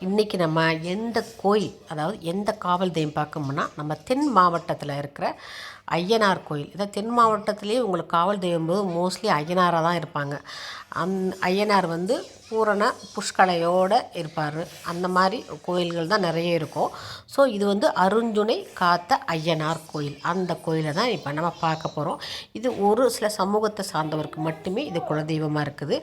இன்றைக்கி நம்ம எந்த கோயில் அதாவது எந்த காவல் தெய்வம் பார்க்கணும்னா நம்ம தென் மாவட்டத்தில் இருக்கிற ஐயனார் கோயில். இதை தென் மாவட்டத்திலேயே உங்களுக்கு காவல் தெய்வம் போது மோஸ்ட்லி ஐயனாராக தான் இருப்பாங்க. அந் ஐயனார் வந்து பூரண புஷ்கலையோடு இருப்பார். அந்த மாதிரி கோயில்கள் தான் நிறைய இருக்கும். ஸோ இது வந்து அருஞ்சுனை காத்த ஐயனார் கோயில். அந்த கோயிலை தான் இப்போ நம்ம பார்க்க போகிறோம் இது ஒரு சில சமூகத்தை சார்ந்தவருக்கு மட்டுமே இது குலதெய்வமாக இருக்குது.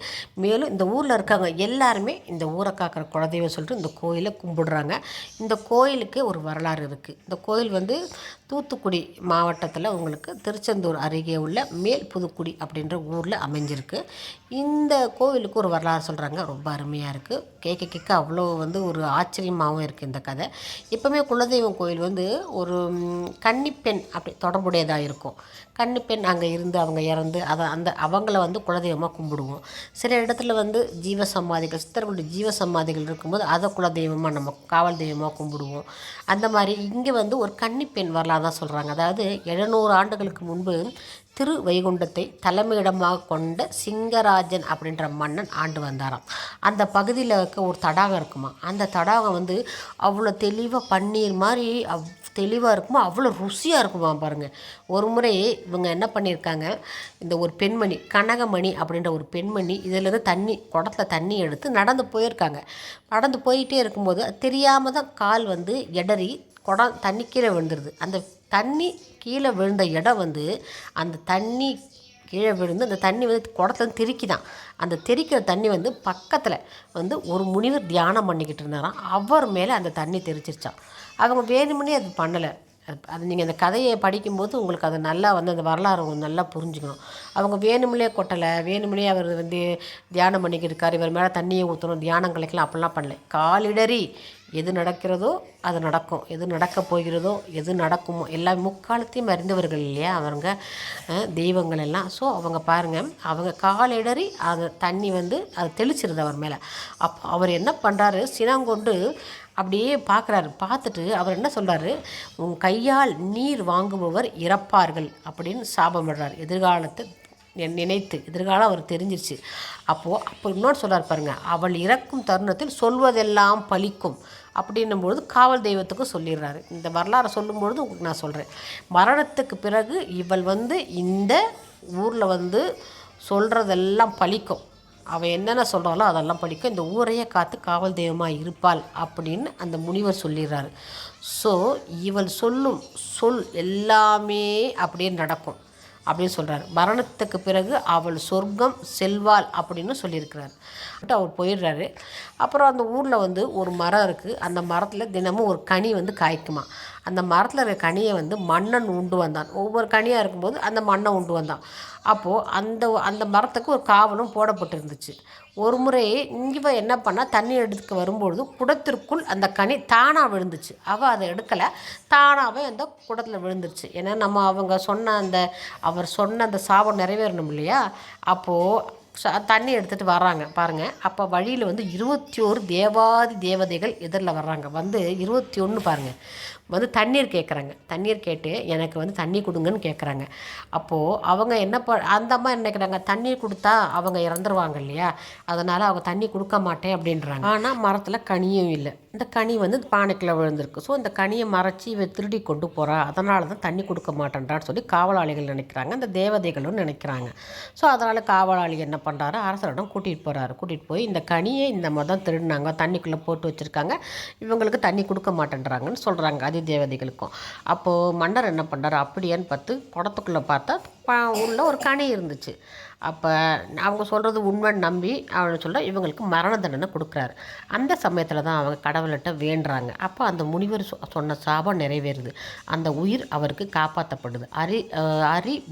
மேலும் இந்த ஊரில் இருக்காங்க எல்லாருமே இந்த ஊரை காக்கிற குலதெய்வம் சொல்லிட்டு இந்த கோயிலை கும்பிடுறாங்க. இந்த கோயிலுக்கு ஒரு வரலாறு இருக்குது இந்த கோயில் வந்து தூத்துக்குடி மாவட்டத்தில் உங்களுக்கு திருச்செந்தூர் அருகே உள்ள மேல் புதுக்குடி அப்படின்ற ஊரில் அமைஞ்சிருக்கு. இந்த கோவிலுக்கு ஒரு வரலாறு சொல்கிறாங்க ரொம்ப அருமையாக இருக்குது கேட்க கேட்க அவ்வளோ வந்து ஒரு ஆச்சரியமாகவும் இருக்குது இந்த கதை. எப்போவுமே குலதெய்வம் கோயில் வந்து ஒரு கன்னிப்பெண் அப்படி தொடர்புடையதாக இருக்கும். கன்னிப்பெண் அங்கே இருந்து அவங்க இறந்து அதை அந்த அவங்கள வந்து குலதெய்வமாக கும்பிடுவோம். சில இடத்துல வந்து ஜீவ சமாதிகள் சித்தர்களுடைய ஜீவ சமாதிகள் இருக்கும்போது அதை குலதெய்வமாக நம்ம காவல் தெய்வமாக கும்பிடுவோம். அந்த மாதிரி இங்கே வந்து ஒரு கன்னிப்பெண் வரலாறு தான் சொல்கிறாங்க அதாவது எழுநூறு ஆண்டுகளுக்கு முன்பு திரு வைகுண்டத்தை தலைமையிடமாக கொண்ட சிங்கராஜன் அப்படின்ற மன்னன் ஆண்டு வந்தாராம். அந்த பகுதியில் இருக்க ஒரு தடாகம் இருக்குமா? அந்த தடாகம் வந்து அவ்வளோ தெளிவாக பன்னீர் மாதிரி அவ் தெளிவாக இருக்குமா? அவ்வளோ ருசியாக இருக்குமா பாருங்கள் ஒரு முறை இவங்க என்ன பண்ணியிருக்காங்க? இந்த ஒரு பெண்மணி கனகமணி அப்படின்ற ஒரு பெண்மணி இதிலேருந்து தண்ணி குடத்துல தண்ணி எடுத்து நடந்து போயிருக்காங்க. நடந்து போயிட்டே இருக்கும்போது அது தெரியாமல் தான் கால் வந்து எடறி குடம் தண்ணி கீழே விழுந்துருது. அந்த தண்ணி கீழே விழுந்த இடம் வந்து அந்த தண்ணி கீழே விழுந்து அந்த தண்ணி வந்து குடத்துல தெறிக்கி தான் அந்த தெறிக்கிற தண்ணி வந்து பக்கத்தில் வந்து ஒரு முனிவர் தியானம் பண்ணிக்கிட்டு இருந்தாராம். அவர் மேலே அந்த தண்ணி தெரிச்சிருச்சான் அவங்க வேணுமனே அது பண்ணலை. அது அது நீங்கள் அந்த கதையை படிக்கும்போது உங்களுக்கு அது நல்லா வந்து அந்த வரலாறு உங்களுக்கு நல்லா புரிஞ்சுக்கணும். அவங்க வேணுமுலே கொட்டலை. வேணுமுலே அவர் வந்து தியானம் பண்ணிக்கிட்டு இருக்கார். இவர் மேலே தண்ணியை ஊற்றணும் தியானம் கலைக்கலாம் அப்படிலாம் பண்ணல. காலிடறி எது நடக்கிறதோ அது நடக்கும். எது நடக்க போகிறதோ எது நடக்குமோ எல்லா முக்காலத்தையும் அறிந்தவர்கள் இல்லையா? அவங்க தெய்வங்கள் எல்லாம். ஸோ அவங்க பாருங்கள் அவங்க காலிடறி அது தண்ணி வந்து அது தெளிச்சிருது அவர் மேலே. அப்போ அவர் என்ன பண்ணுறாரு சினங்கொண்டு அப்படியே பார்க்குறாரு பார்த்துட்டு அவர் என்ன சொல்கிறாரு உன் கையால் நீர் வாங்குபவர் இறப்பார்கள் அப்படின்னு சாபம் விடுறார் எதிர்காலத்தை நினைத்து எதிர்காலம் அவர் தெரிஞ்சிருச்சு. அப்போது அப்போ இன்னொரு சொல்லார் பாருங்க அவள் இறக்கும் தருணத்தில் சொல்வதெல்லாம் பலிக்கும் அப்படின்னும்பொழுது காவல் தெய்வத்துக்கும் சொல்லிடுறாரு. இந்த வரலாறை சொல்லும்பொழுது உங்களுக்கு நான் சொல்கிறேன் மரணத்துக்கு பிறகு இவள் வந்து இந்த ஊரில் வந்து சொல்கிறதெல்லாம் பலிக்கும். அவள் என்னென்ன சொல்கிறாளோ அதெல்லாம் படிக்கும் இந்த ஊரையே காத்து காவல் தெய்வமாக இருப்பாள் அப்படின்னு அந்த முனிவர் சொல்லிடுறாரு. ஸோ இவள் சொல்லும் சொல் எல்லாமே அப்படியே நடக்கும். அப்படின்னு சொல்கிறாரு மரணத்துக்கு பிறகு அவள் சொர்க்கம் செல்வாள் அப்படின்னு சொல்லியிருக்கிறார். அப்படி அவர் போயிடுறாரு. அப்புறம் அந்த ஊரில் வந்து ஒரு மரம் இருக்குது அந்த மரத்தில் தினமும் ஒரு கனி வந்து காய்க்குமா? அந்த மரத்தில் இருக்க கனியை வந்து மன்னன் உண்டு வந்தான். ஒவ்வொரு கனியாக இருக்கும்போது அந்த மண்ணை உண்டு வந்தான். அப்போது அந்த அந்த மரத்துக்கு ஒரு காவலும் போடப்பட்டிருந்துச்சு. ஒரு முறை இங்கே என்ன பண்ணால் தண்ணி எடுத்துக்க வரும்பொழுது குடத்திற்குள் அந்த கனி தானாக விழுந்துச்சு. அவள் அதை எடுக்கலை. தானாகவே அந்த குடத்தில் விழுந்துருச்சு. ஏன்னா நம்ம அவங்க சொன்ன அந்த அவர் சொன்ன அந்த சாபம் நிறைவேறணும் இல்லையா? அப்போது தண்ணி எடுத்துகிட்டு வர்றாங்க. பாருங்கள் அப்போ வழியில் வந்து இருபத்தி ஒரு தேவாதி தேவதைகள் எதிரில் வர்றாங்க. வந்து இருபத்தி ஒன்று பாருங்கள் வந்து தண்ணீர் கேட்குறாங்க தண்ணீர் கேட்டு எனக்கு வந்து தண்ணி கொடுங்கன்னு கேட்குறாங்க அப்போது அவங்க என்ன ப அந்த அம்மா நினைக்கிறாங்க தண்ணீர் கொடுத்தா அவங்க இறந்துருவாங்க இல்லையா? அதனால் அவங்க தண்ணி கொடுக்க மாட்டேன் அப்படின்றாங்க. ஆனால் மரத்தில் கனியும் இல்லை. இந்த கனி வந்து பானைக்குள்ளே விழுந்திருக்கு. ஸோ இந்த கனியை மறைச்சி இவ திருடி கொண்டு போகிறா அதனால தான் தண்ணி கொடுக்க மாட்டேன்றான்னு சொல்லி காவலாளிகள் நினைக்கிறாங்க. இந்த தேவதைகளும் நினைக்கிறாங்க. ஸோ அதனால் காவலாளி என்ன பண்ணுறாரு அரசரிடம் கூட்டிகிட்டு போகிறாரு கூட்டிகிட்டு போய் இந்த கனியை இந்த மதம் திருடினாங்க. தண்ணிக்குள்ளே போட்டு வச்சுருக்காங்க. இவங்களுக்கு தண்ணி கொடுக்க மாட்டேன்றாங்கன்னு சொல்கிறாங்க அதி தேவதைகளுக்கும். அப்போது மன்னர் என்ன பண்ணார்? அப்படியான்னு பார்த்து குடத்துக்குள்ளே பார்த்தா ப- உள்ள ஒரு கனி இருந்துச்சு. அப்போ அவங்க சொல்கிறது உண்மைன்னு நம்பி அவனை சொல்ல இவங்களுக்கு மரண தண்டனை கொடுக்குறாரு. அந்த சமயத்தில் தான் அவங்க கடவுள்கிட்ட வேண்டுறாங்க. அப்போ அந்த முனிவர் சொ- சொன்ன சாபம் நிறைவேறுது. அந்த உயிர் அவருக்கு காப்பாற்றப்படுது அரி அரி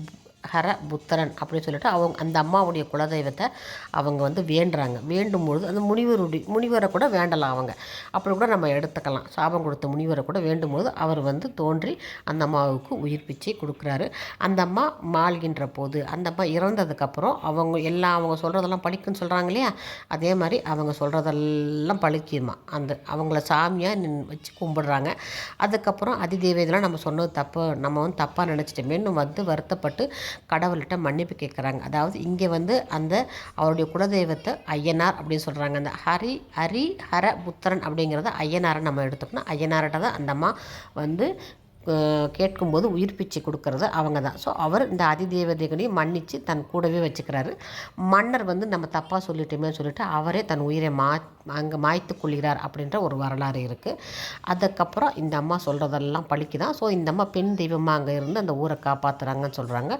ஹர புத்தரன் அப்படின்னு சொல்லிட்டு அவங்க அந்த அம்மாவுடைய குலதெய்வத்தை அவங்க வந்து வேண்டுறாங்க. வேண்டும் பொழுது அந்த முனிவருடைய முனிவரை கூட வேண்டலாம் அவங்க. அப்படி கூட நம்ம எடுத்துக்கலாம். சாபம் கொடுத்த முனிவரை கூட வேண்டும் போது அவர் வந்து தோன்றி அந்த அம்மாவுக்கு உயிர் பிச்சை கொடுக்குறாரு. அந்த அம்மா மாள்கின்ற போது அந்த அம்மா இறந்ததுக்கப்புறம் அவங்க எல்லாம் அவங்க சொல்கிறதெல்லாம் பழிக்குன்னு சொல்கிறாங்க இல்லையா? அதே மாதிரி அவங்க சொல்கிறதெல்லாம் பழிக்குமா? அந்த அவங்கள சாமியாக நின் வச்சு கும்பிடுறாங்க. அதுக்கப்புறம் அதிதேவதைலாம் நம்ம சொன்னது தப்பு. நம்ம வந்து தப்பாக நினச்சிட்டோமேன்னு வந்து வருத்தப்பட்டு கடவுள்கிட்ட மன்னிப்பு கேட்குறாங்க. அதாவது இங்கே வந்து அந்த அவருடைய குலதெய்வத்தை ஐயனார் அப்படின்னு சொல்கிறாங்க அந்த ஹரி ஹரி ஹர புத்திரன் அப்படிங்கிறத ஐயனாரை நம்ம எடுத்துக்கணும். ஐயனார்கிட்ட தான் அந்த அம்மா வந்து கேட்கும்போது உயிர் பிச்சை கொடுக்கறது அவங்க தான் ஸோ அவர் இந்த அதிதேவதைகளையும் மன்னித்து தன் கூடவே வச்சுக்கிறாரு. மன்னர் வந்து நம்ம தப்பாக சொல்லிட்டோமே சொல்லிட்டு அவரே தன் உயிரை மா அங்கே மாய்த்து கொள்கிறார் அப்படின்ற ஒரு வரலாறு இருக்குது அதுக்கப்புறம் இந்த அம்மா சொல்கிறதெல்லாம் பழிக்குதான். ஸோ இந்த அம்மா பெண் தெய்வமாக அங்கே இருந்து அந்த ஊரை காப்பாற்றுறாங்கன்னு சொல்கிறாங்க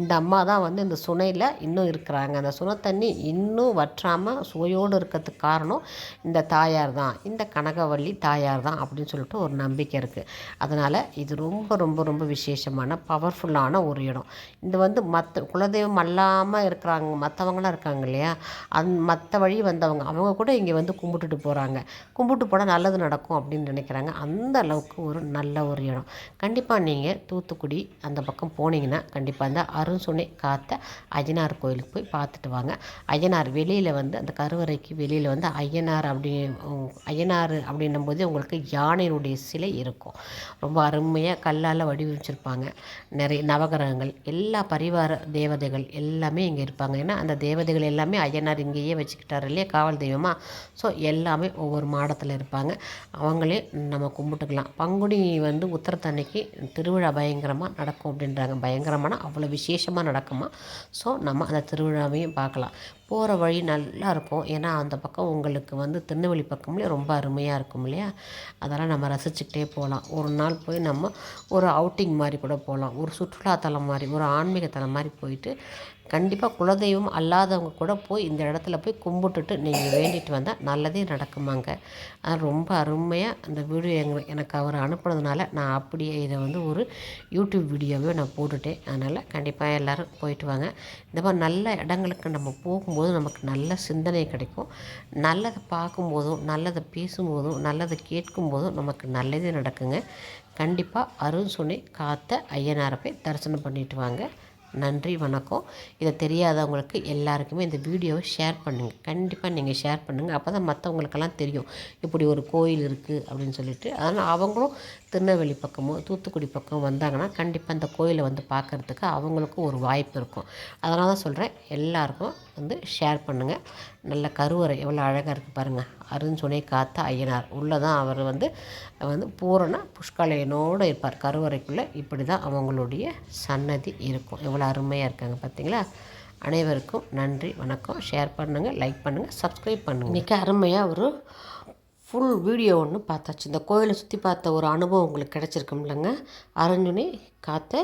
இந்த அம்மா தான் வந்து இந்த சுனையில் இன்னும் இருக்கிறாங்க. அந்த சுனை தண்ணி இன்னும் வற்றாமல் சுவையோடு இருக்கிறதுக்கு காரணம் இந்த தாயார் தான் இந்த கனகவள்ளி தாயார் தான் அப்படின்னு சொல்லிட்டு ஒரு நம்பிக்கை இருக்குது அதனால் இது இது ரொம்ப ரொம்ப ரொம்ப விசேஷமான பவர்ஃபுல்லான ஒரு இடம். இது வந்து மற்ற குலதெய்வம் அல்லாமல் இருக்கிறாங்க மற்றவங்களாம் இருக்காங்க இல்லையா? அந் மற்ற வழி வந்தவங்க அவங்க கூட இங்கே வந்து கும்பிட்டுட்டு போகிறாங்க கும்பிட்டு போனால் நல்லது நடக்கும் அப்படின்னு நினைக்கிறாங்க. அந்த அளவுக்கு ஒரு நல்ல ஒரு இடம். கண்டிப்பாக நீங்கள் தூத்துக்குடி அந்த பக்கம் போனீங்கன்னா கண்டிப்பாக அந்த அருண்சுனை காத்த அய்யனார் கோயிலுக்கு போய் பார்த்துட்டு வாங்க. அய்யனார் வெளியில் வந்து அந்த கருவறைக்கு வெளியில் வந்து அய்யனார் அப்படி ஐயனார் அப்படின்னும் போது உங்களுக்கு யானையினுடைய சிலை இருக்கும். ரொம்ப அருமை அருமையாக கல்லால் வடிவமைச்சிருப்பாங்க. நிறைய நவகிரகங்கள் எல்லா பரிவார தேவதைகள் எல்லாமே இங்கே இருப்பாங்க. ஏன்னா அந்த தேவதைகள் எல்லாமே ஐயனார் இங்கேயே வச்சுக்கிட்டார் இல்லையா? காவல் தெய்வமாக ஸோ எல்லாமே ஒவ்வொரு மாடத்தில் இருப்பாங்க. அவங்களே நம்ம கும்பிட்டுக்கலாம். பங்குனி வந்து உத்தரத்தன்னைக்கு திருவிழா பயங்கரமாக நடக்கும் அப்படின்றாங்க. பயங்கரமான அவ்வளோ விசேஷமாக நடக்குமா? ஸோ நம்ம அந்த திருவிழாவையும் பார்க்கலாம். போகிற வழி நல்லா இருக்கும். ஏன்னா அந்த பக்கம் உங்களுக்கு வந்து திருநெல்வேலி பக்கம்லேயே ரொம்ப அருமையாக இருக்கும் இல்லையா? அதெல்லாம் நம்ம ரசிச்சுக்கிட்டே போகலாம் ஒரு நாள் போய் நம்ம ஒரு அவுட்டிங் மாதிரி கூட போகலாம் ஒரு சுற்றுலாத்தலம் மாதிரி ஒரு ஆன்மீக தலம் மாதிரி போயிட்டு கண்டிப்பாக குலதெய்வம் அல்லாதவங்க கூட போய் இந்த இடத்துல போய் கும்பிட்டுட்டு நீங்கள் வேண்டிட்டு வந்தால் நல்லதே நடக்குமாங்க. அது ரொம்ப அருமையாக அந்த வீடியோ எங்க எனக்கு அவர் அனுப்புனதுனால நான் அப்படியே இதை வந்து ஒரு யூடியூப் வீடியோவே நான் போட்டுட்டேன். அதனால் கண்டிப்பாக எல்லோரும் போயிட்டு வாங்க. இந்த மாதிரி நல்ல இடங்களுக்கு நம்ம போகும்போது நமக்கு நல்ல சிந்தனை கிடைக்கும். நல்லதை பார்க்கும்போதும் நல்லதை பேசும்போதும் நல்லதை கேட்கும்போதும் நமக்கு நல்லதே நடக்குங்க. கண்டிப்பாக அருண் சுனை காத்த ஐயனாரை போய் தரிசனம் பண்ணிட்டு வாங்க. நன்றி வணக்கம். இதை தெரியாதவங்களுக்கு எல்லாருக்குமே இந்த வீடியோவை ஷேர் பண்ணுங்கள் கண்டிப்பாக நீங்கள் ஷேர் பண்ணுங்கள் அப்போ தான் மற்றவங்களுக்கெல்லாம் தெரியும். இப்படி ஒரு கோயில் இருக்குது அப்படின்னு சொல்லிட்டு. அதனால் அவங்களும் திருநெல்வேலி பக்கமோ தூத்துக்குடி பக்கம் வந்தாங்கன்னா கண்டிப்பாக அந்த கோயிலை வந்து பார்க்குறதுக்கு அவங்களுக்கும் ஒரு வாய்ப்பு இருக்கும். அதனால தான் சொல்கிறேன் எல்லாருக்கும் வந்து ஷேர் பண்ணுங்கள் நல்ல கருவறை எவ்வளோ அழகாக இருக்குது பாருங்கள் அருண்சுனை காத்த ஐயனார். உள்ளே தான் அவர் வந்து வந்து பூரண புஷ்கலையனோடு இருப்பார். கருவறைக்குள்ளே இப்படி தான் அவங்களுடைய சன்னதி இருக்கும். எவ்வளோ அருமையாக இருக்காங்க பார்த்தீங்களா அனைவருக்கும் நன்றி வணக்கம். ஷேர் பண்ணுங்கள் லைக் பண்ணுங்கள் சப்ஸ்கிரைப் பண்ணுங்கள் இன்றைக்கி அருமையாக ஒரு ஃபுல் வீடியோ ஒன்று பார்த்தாச்சு. இந்த கோயிலை சுற்றி பார்த்த ஒரு அனுபவம் உங்களுக்கு கிடச்சிருக்கும்லங்க. அரஞ்சுனை காத்த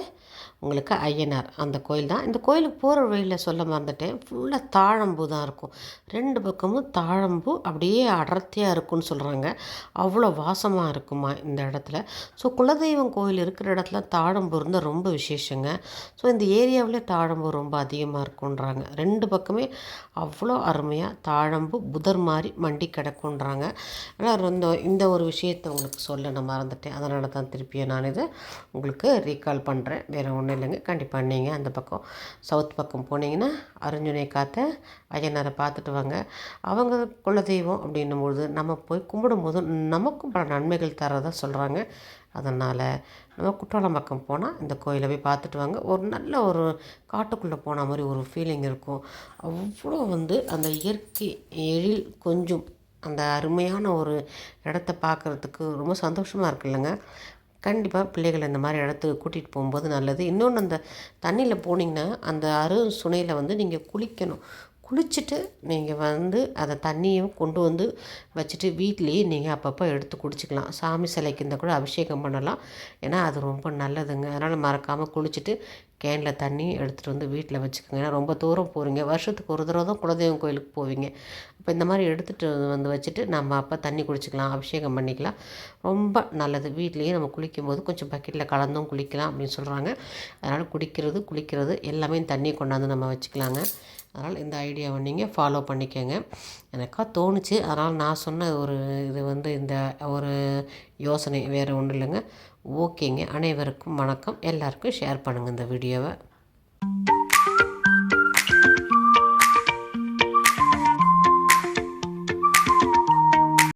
உங்களுக்கு ஐயனார். அந்த கோயில் தான். இந்த கோயிலுக்கு போகிற வழியில் சொல்ல மறந்துட்டேன். ஃபுல்லாக தாழம்பூ தான் இருக்கும். ரெண்டு பக்கமும் தாழம்பூ அப்படியே அடர்த்தியாக இருக்கும்னு சொல்கிறாங்க அவ்வளோ வாசமாக இருக்குமா இந்த இடத்துல? ஸோ குலதெய்வம் கோயில் இருக்கிற இடத்துல தாழம்பூ இருந்தால் ரொம்ப விசேஷங்க. ஸோ இந்த ஏரியாவிலே தாழம்பூ ரொம்ப அதிகமாக இருக்குன்றாங்க ரெண்டு பக்கமே அவ்வளோ அருமையாக தாழம்பூ புதர் மாதிரி மண்டி கிடக்குன்றாங்க ஆனால் இந்த இந்த ஒரு விஷயத்தை உங்களுக்கு சொல்ல நான் மறந்துட்டேன். அதனால தான் திருப்பியும் நான் இதை உங்களுக்கு கால் பண்ணுறேன் வேறு ஒன்றும் இல்லைங்க. கண்டிப்பாக நீங்கள் அந்த பக்கம் சவுத் பக்கம் போனீங்கன்னா அருஞ்சுனை காத்த ஐயனாரை பார்த்துட்டு வாங்க. அவங்க குலதெய்வம் அப்படின்னும்பொழுது நம்ம போய் கும்பிடும்போது நமக்கும் பல நன்மைகள் தரதாக சொல்கிறாங்க அதனால் நம்ம குற்றாலம் பக்கம் போனால் இந்த கோயிலை போய் பார்த்துட்டு வாங்க. ஒரு நல்ல ஒரு காட்டுக்குள்ளே போன மாதிரி ஒரு ஃபீலிங் இருக்கும். அவ்வளோ வந்து அந்த இயற்கை எழில் கொஞ்சம் அந்த அருமையான ஒரு இடத்த பார்க்குறதுக்கு ரொம்ப சந்தோஷமாக இருக்குல்லங்க கண்டிப்பாக பிள்ளைகளை இந்த மாதிரி இடத்துக்கு கூட்டிகிட்டு போகும்போது நல்லது. இன்னொன்று அந்த தண்ணியில் போனீங்கன்னா அந்த அரு சுனையில் வந்து நீங்கள் குளிக்கணும். குளிச்சுட்டு நீங்கள் வந்து அதை தண்ணியும் கொண்டு வந்து வச்சுட்டு வீட்லேயே நீங்கள் அப்பப்போ எடுத்து குடிச்சிக்கலாம். சாமி சிலைக்கு இருந்தால் கூட அபிஷேகம் பண்ணலாம். ஏன்னா அது ரொம்ப நல்லதுங்க. அதனால் மறக்காமல் குளிச்சுட்டு கேனில் தண்ணி எடுத்துகிட்டு வந்து வீட்டில் வச்சுக்கோங்க. ஏன்னா ரொம்ப தூரம் போகிறீங்க வருஷத்துக்கு ஒரு தடவை தான் குலதெய்வம் கோயிலுக்கு போவீங்க. இப்போ இந்த மாதிரி எடுத்துகிட்டு வந்து வச்சுட்டு நம்ம அப்போ தண்ணி குடிச்சிக்கலாம் அபிஷேகம் பண்ணிக்கலாம். ரொம்ப நல்லது. வீட்லேயே நம்ம குளிக்கும்போது கொஞ்சம் பக்கெட்டில் கலந்தும் குளிக்கலாம் அப்படின்னு சொல்கிறாங்க அதனால் குடிக்கிறது குளிக்கிறது எல்லாமே தண்ணி கொண்டாந்து நம்ம வச்சுக்கலாங்க. அதனால் இந்த ஐடியாவை நீங்கள் ஃபாலோ பண்ணிக்கோங்க. எனக்கா தோணுச்சு. அதனால் நான் சொன்ன ஒரு இது வந்து இந்த ஒரு யோசனை வேறு ஒன்றும் இல்லைங்க. ஓகேங்க. அனைவருக்கும் வணக்கம். எல்லாருக்கும் ஷேர் பண்ணுங்கள் இந்த வீடியோவை.